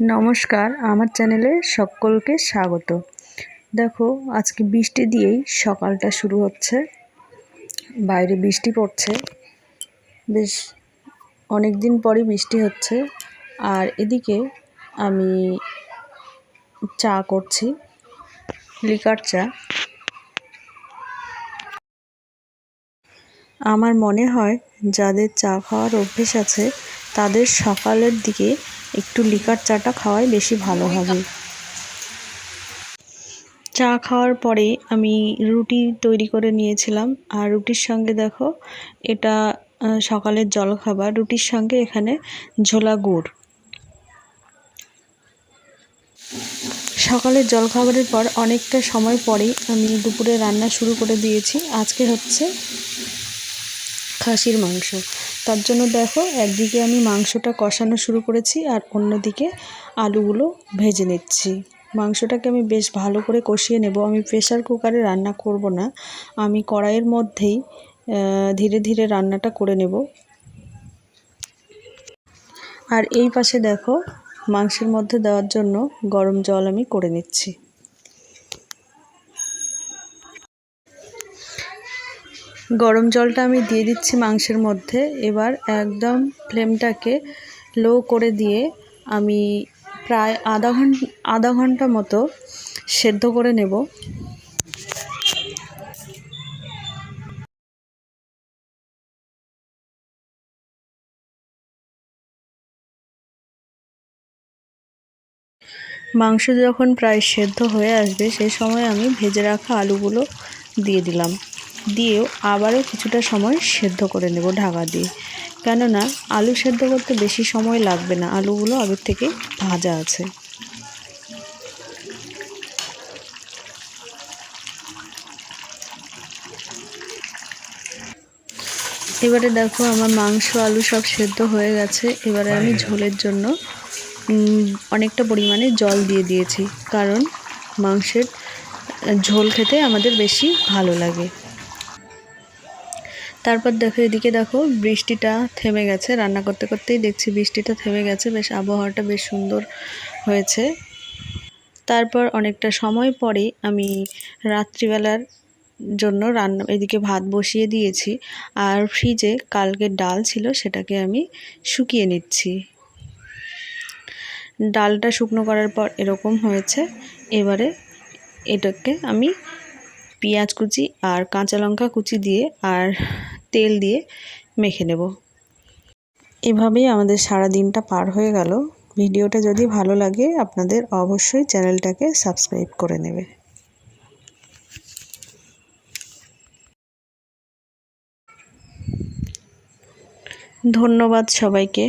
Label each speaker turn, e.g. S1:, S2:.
S1: নমস্কার, আমার চ্যানেলে সকলকে স্বাগত। দেখো, আজকে বৃষ্টি দিয়েই সকালটা শুরু হচ্ছে। বাইরে বৃষ্টি পড়ছে। বেশ অনেক দিন পরই বৃষ্টি হচ্ছে। আর এদিকে আমি চা করছি, লিকার চা। আমার মনে হয়, যাদের চা খাওয়ার অভ্যেস আছে, তাদের সকালের দিকে একটু লিকার চাটা খাওয়াই বেশি ভালো হবে। চা খাওয়ার পরে আমি রুটি তৈরি করে নিয়েছিলাম। আর রুটির সঙ্গে দেখো, এটা সকালের জলখাবার। রুটির সঙ্গে এখানে ঝোলা গুড়। সকালের জলখাবারের পর অনেকটা সময় পরেই আমি দুপুরে রান্না শুরু করে দিয়েছি। আজকে হচ্ছে খাসির মাংস। তার জন্য দেখো, একদিকে আমি মাংসটা কষানো শুরু করেছি আর অন্যদিকে আলুগুলো ভেজে নিচ্ছি। মাংসটাকে আমি বেশ ভালো করে কষিয়ে নেব। আমি প্রেশার কুকারে রান্না করব না। আমি কড়াইয়ের মধ্যেই ধীরে ধীরে রান্নাটা করে নেব। আর এই পাশে দেখো, মাংসের মধ্যে দেওয়ার জন্য গরম জল আমি করে নিচ্ছি। গরম জলটা আমি দিয়ে দিচ্ছি মাংসের মধ্যে। এবার একদম ফ্লেমটাকে লো করে দিয়ে আমি প্রায় আধা ঘণ্টা আধা ঘণ্টা মতো সেদ্ধ করে নেব। মাংস যখন প্রায় সেদ্ধ হয়ে আসবে সেই সময় আমি ভেজে রাখা আলুগুলো দিয়ে দিলাম। দিয়েও আবারও কিছুটা সময় সেদ্ধ করে নেব ঢাকা দিয়ে। কেননা আলু সেদ্ধ করতে বেশি সময় লাগবে না, আলুগুলো আগের থেকে ভাজা আছে। এবারে দেখো আমার মাংস, আলু সব সেদ্ধ হয়ে গেছে। এবারে আমি ঝোলের জন্য অনেকটা পরিমাণে জল দিয়ে দিয়েছি, কারণ মাংসের ঝোল খেতে আমাদের বেশি ভালো লাগে। তারপর দেখো, এদিকে দেখো, বৃষ্টিটা থেমে গেছে। রান্না করতে করতেই দেখছি বৃষ্টিটা থেমে গেছে। বেশ আবহাওয়াটা বেশ সুন্দর হয়েছে। তারপর অনেকটা সময় পরে আমি রাত্রিবেলার জন্য রান্না এদিকে ভাত বসিয়ে দিয়েছি। আর ফ্রিজে কালকে ডাল ছিল, সেটাকে আমি শুকিয়ে নিচ্ছি। ডালটা শুকনো করার পর এরকম হয়েছে। এবারে এটাকে আমি পেঁয়াজ কুচি আর কাঁচা লঙ্কা কুচি দিয়ে আর তেল দিয়ে মেখে নেব। এভাবেই আমাদের সারা দিনটা পার হয়ে গেল। ভিডিওটা যদি ভালো লাগে, আপনাদের অবশ্যই চ্যানেলটাকে সাবস্ক্রাইব করে নেবে ধন্যবাদ সবাইকে।